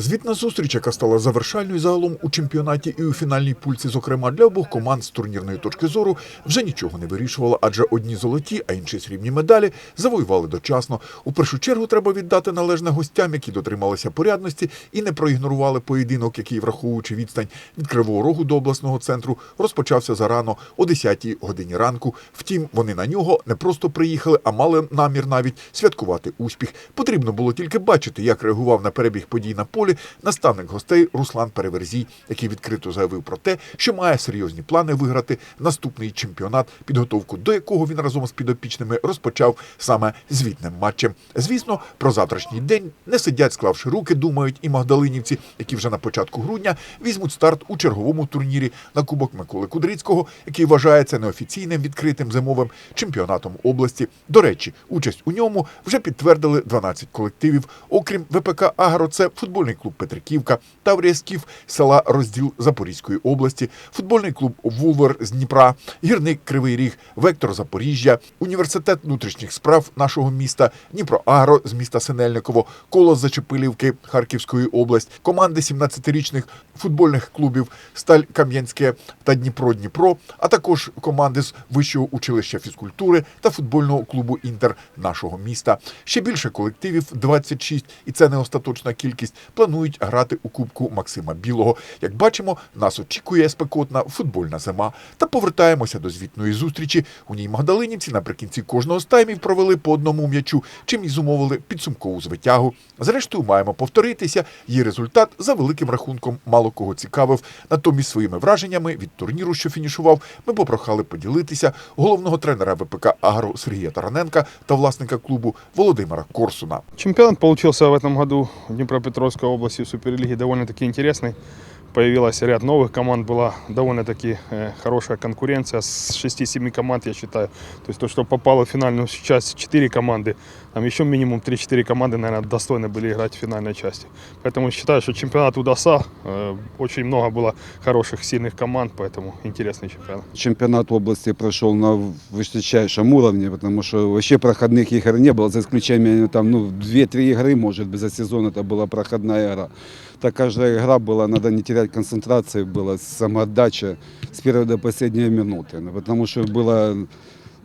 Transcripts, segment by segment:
Звітна зустріч, яка стала завершальною загалом у чемпіонаті і у фінальній пульці, зокрема для обох команд з турнірної точки зору, вже нічого не вирішувала, адже одні золоті, а інші срібні медалі завоювали дочасно. У першу чергу треба віддати належне гостям, які дотрималися порядності і не проігнорували поєдинок, який, враховуючи відстань від Кривого Рогу до обласного центру, розпочався зарано о 10-й годині ранку. Втім, вони на нього не просто приїхали, а мали намір навіть святкувати успіх. Потрібно було тільки бачити, як реагував на перебіг подій на полі наставник гостей Руслан Переверзій, який відкрито заявив про те, що має серйозні плани виграти наступний чемпіонат, підготовку до якого він разом з підопічними розпочав саме звітним матчем. Звісно, про завтрашній день не сидять, склавши руки, думають і магдалинівці, які вже на початку грудня візьмуть старт у черговому турнірі на Кубок Миколи Кудрицького, який вважається неофіційним відкритим зимовим чемпіонатом області. До речі, участь у ньому вже підтвердили 12 колективів. Окрім ВПК Агро, це футбольний клуб Петриківка, Таврія Скіф, села Розділ Запорізької області, футбольний клуб Вулвер з Дніпра, гірник Кривий Ріг, Вектор Запоріжжя, університет внутрішніх справ нашого міста, Дніпроагро з міста Синельниково, Колос Зачепилівки Харківської області, команди 17-річних футбольних клубів Сталь Кам'янське та Дніпро Дніпро, а також команди з вищого училища фізкультури та футбольного клубу Інтер нашого міста. Ще більше колективів 26, і це не остаточна кількість. Планують грати у Кубку Максима Білого. Як бачимо, нас очікує спекотна футбольна зима. Та повертаємося до звітної зустрічі. У ній магдалинівці наприкінці кожного з таймів провели по одному м'ячу, чим і зумовили підсумкову звитягу. Зрештою, маємо повторитися. Її результат за великим рахунком мало кого цікавив. Натомість своїми враженнями від турніру, що фінішував, ми попрохали поділитися головного тренера ВПК Агро Сергія Тараненка та власника клубу Володимира Корсуна. Чемпионат получился в этом году в Днепропетровской области в Суперлиге довольно-таки интересный Появилось ряд новых команд, была довольно-таки э, хорошая конкуренция с 6-7 команд, я считаю. То есть то, что попало в финальную часть 4 команды, там еще минимум 3-4 команды, наверное, достойны были играть в финальной части. Поэтому считаю, что чемпионат удался. Э, Очень много было хороших, сильных команд, поэтому интересный чемпионат. чемпионат области прошел на высочайшем уровне, потому что вообще проходных игр не было, за исключением там, ну, 2-3 игры, может быть, за сезон это была проходная игра. Так каждая игра была, надо не терять концентрации, была самоотдача с первой до последней минуты. Ну, потому что было,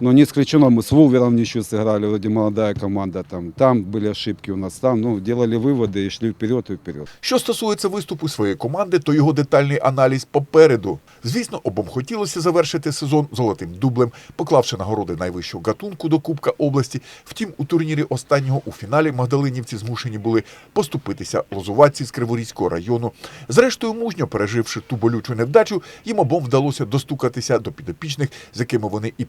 ну, не исключено, мы с Вулвером ничего сыграли, вроде молодая команда, там, там были ошибки у нас, там, ну, делали выводы и шли вперед и вперед. Що стосується виступу своєї команди, то його детальний аналіз попереду. Звісно, обом хотілося завершити сезон золотим дублем, поклавши нагороди найвищого гатунку до Кубка області. Втім, у турнірі останнього у фіналі магдалинівці змушені були поступитися лозуватці з Криворізького району. Зрештою, мужньо переживши ту болючу невдачу, їм обом вдалося достукатися до підопічних, з якими вони і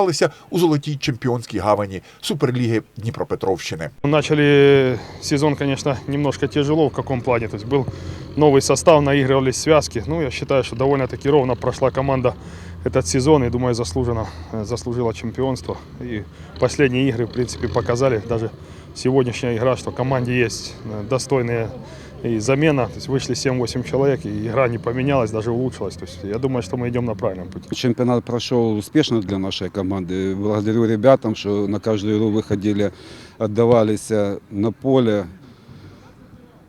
пришвартувалися у золотій чемпіонській гавані Суперліги Дніпропетровщини. Начали сезон, конечно, немножко тяжело. В каком плане? То есть был новый состав, наигрывались связки. Ну, я считаю, что довольно-таки ровно прошла команда этот сезон и, думаю, заслуженно э, заслужила чемпионство. И последние игры, в принципе, показали, даже сегодняшняя игра, что команде есть э, достойные и замена. То есть вышли 7-8 человек, и игра не поменялась, даже улучшилась. То есть я думаю, что мы идем на правильном пути. Чемпионат прошел успешно для нашей команды. Благодарю ребятам, что на каждую игру выходили, отдавались э, на поле.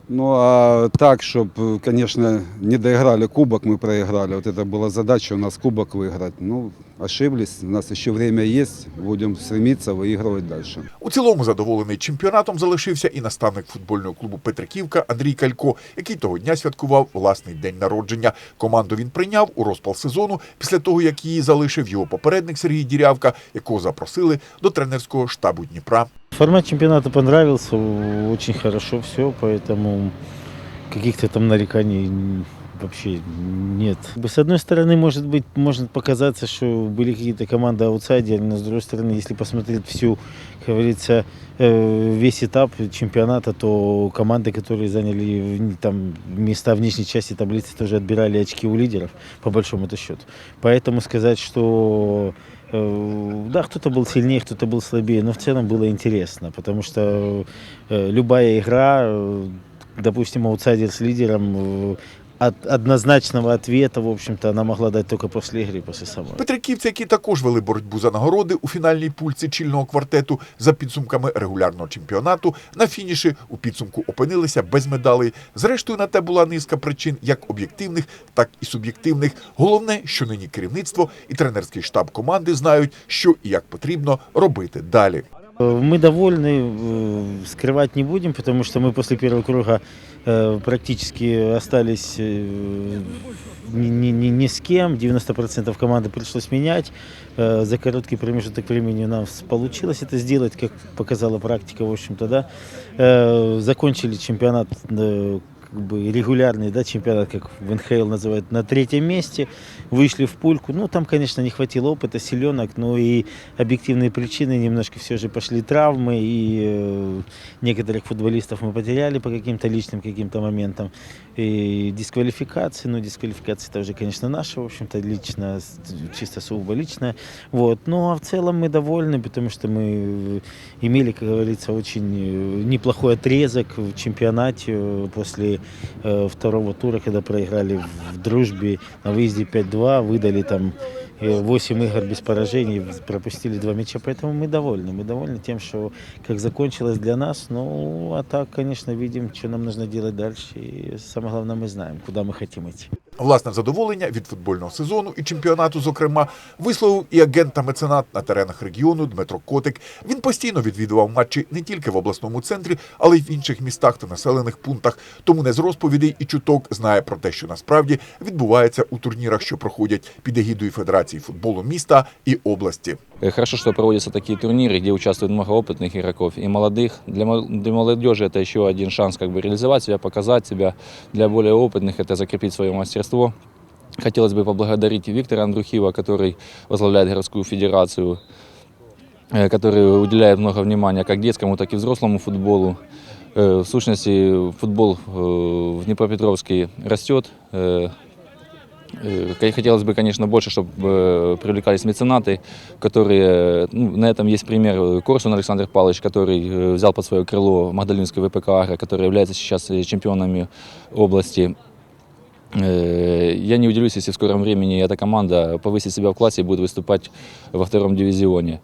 Ну а так, чтобы, конечно, не доиграли кубок, мы проиграли. Вот это была задача у нас кубок выиграть. Ну, ошиблись, у нас еще время есть, будем стремиться выигрывать дальше. У цілому задоволений чемпіонатом залишився і наставник футбольного клубу Петриківка Андрій Калько, який того дня святкував власний день народження. Команду він прийняв у розпал сезону після того, як її залишив його попередник Сергій Дірявка, якого запросили до тренерського штабу Дніпра. Формат чемпионата понравился, очень хорошо все, поэтому каких-то там нареканий м, вообще нет. С одной стороны, может быть, может показаться, что были какие-то команды аутсайдеры, но с другой стороны, если посмотреть всю, как говорится, э, весь этап чемпионата, то команды, которые заняли там места в нижней части таблицы, тоже отбирали очки у лидеров, по большому то счету. Поэтому сказать, что Э, Да, кто-то был сильнее, кто-то был слабее, но в целом было интересно, потому что э, любая игра, допустим, аутсайдер с лидером, от- однозначного ответа, в общем-то, она могла дать только после игры, после самой. Петриківці, які також вели боротьбу за нагороди у фінальній пульці чільного квартету за підсумками регулярного чемпіонату, на фініші у підсумку опинилися без медалей. Зрештою, на те була низка причин, як об'єктивних, так і суб'єктивних. Головне, що нині керівництво і тренерський штаб команди знають, що і як потрібно робити далі. Э, Мы довольны, э, скрывать не будем, потому что мы после первого круга э, практически остались э, ни, ни- ни- ни с кем. 90% команды пришлось менять. Э, За короткий промежуток времени у нас получилось это сделать, как показала практика, в общем-то, да. Э, Закончили чемпионат э, как бы регулярный, да, чемпионат, как в НХЛ называют, на третьем месте. Вышли в пульку. Ну, там, конечно, не хватило опыта, силенок, но и объективные причины немножко все же пошли травмы, и э, некоторых футболистов мы потеряли по каким-то личным каким-то моментам. И дисквалификации, ну, дисквалификация это уже, конечно, наша, в общем-то, лично, чисто сугубо личная. Вот. Ну, а в целом мы довольны, потому что мы э, имели, как говорится, очень э, неплохой отрезок в чемпионате э, после второго тура, когда проиграли в дружбе на выезде 5-2, выдали там 8 игр без поражений, пропустили два мяча, поэтому мы довольны. Мы довольны тем, что как закончилось для нас. Ну, а так, конечно, видим, что нам нужно делать дальше. И самое главное, мы знаем, куда мы хотим идти. Власне задоволення від футбольного сезону і чемпіонату, зокрема, висловив і агент та меценат на теренах регіону Дмитро Котик. Він постійно відвідував матчі не тільки в обласному центрі, але й в інших містах та населених пунктах. Тому не з розповідей і чуток знає про те, що насправді відбувається у турнірах, що проходять під егідою Федерації футболу міста і області. Э, Хорошо, что проводятся такие турниры, где участвует много опытных игроков и молодых. Для, мол- для молодежи это еще один шанс как бы реализовать себя, показать себя. Для более опытных это закрепить свое мастерство. Хотелось бы поблагодарить Виктора Андрухива, который возглавляет городскую федерацию, э, который уделяет много внимания как детскому, так и взрослому футболу. Э, В сущности, футбол э, в Днепропетровске растет. Э, Э, Хотелось бы, конечно, больше, чтобы привлекались меценаты, которые, ну, на этом есть пример э, Корсун Александр Павлович, который э, взял под свое крыло Магдалинскую ВПК «Агро», которая является сейчас э, чемпионами области. Э, Я не удивлюсь, если в скором времени эта команда повысит себя в классе и будет выступать во втором дивизионе.